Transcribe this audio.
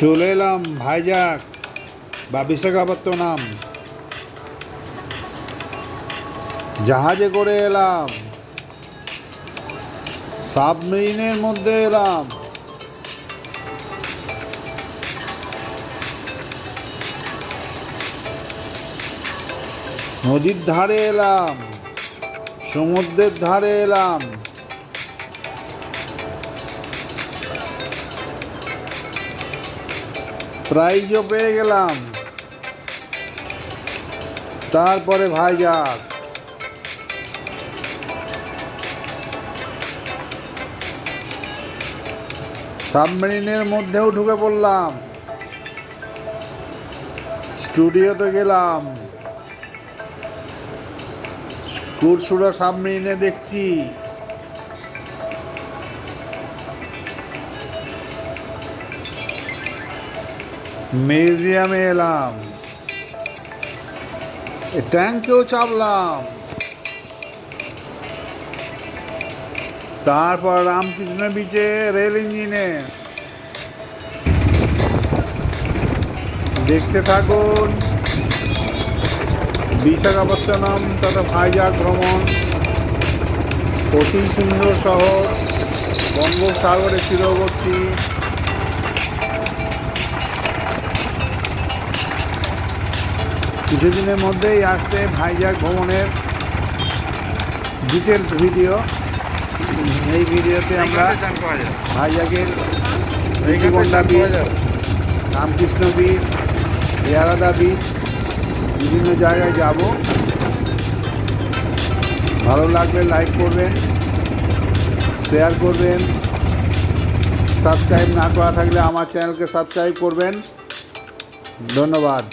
চলে এলাম ভাইজাগ বা বিশাখাপত্তনাম। জাহাজে করে এলাম, সাবমেরিনের মধ্যে এলাম। নদীর ধারে এলাম, সমুদ্রের ধারে এলাম। প্রাইজও পেয়ে গেলাম। তারপরে ভাইজাগ সাবমেরিনের মধ্যেও ঢুকে পড়লাম। স্টুডিওতে গেলাম। কুরসুরা সাবমেরিনে দেখছি। মিউজিয়ামে এলাম। ট্যাঙ্কেও চাপলাম। তারপর রামকৃষ্ণ বিচে রেল ইঞ্জিনে। দেখতে থাকুন। বিশাখাপত্তনম তথা ভাইজাগ ভ্রমণ। অতি সুন্দর শহর। বঙ্গোপসাগরের তীরবর্তী কিছুদিনের মধ্যেই আসছে ভাইজাগ ভ্রমণের ডিটেলস ভিডিও এই ভিডিওতে আমরা ভাইজাগের Rishikonda beach Ramakrishna beach Yarada beach বিভিন্ন জায়গায় যাব। ভালো লাগলে লাইক করবেন শেয়ার করবেন সাবস্ক্রাইব না করা থাকলে আমার চ্যানেলকে সাবস্ক্রাইব করবেন। ধন্যবাদ।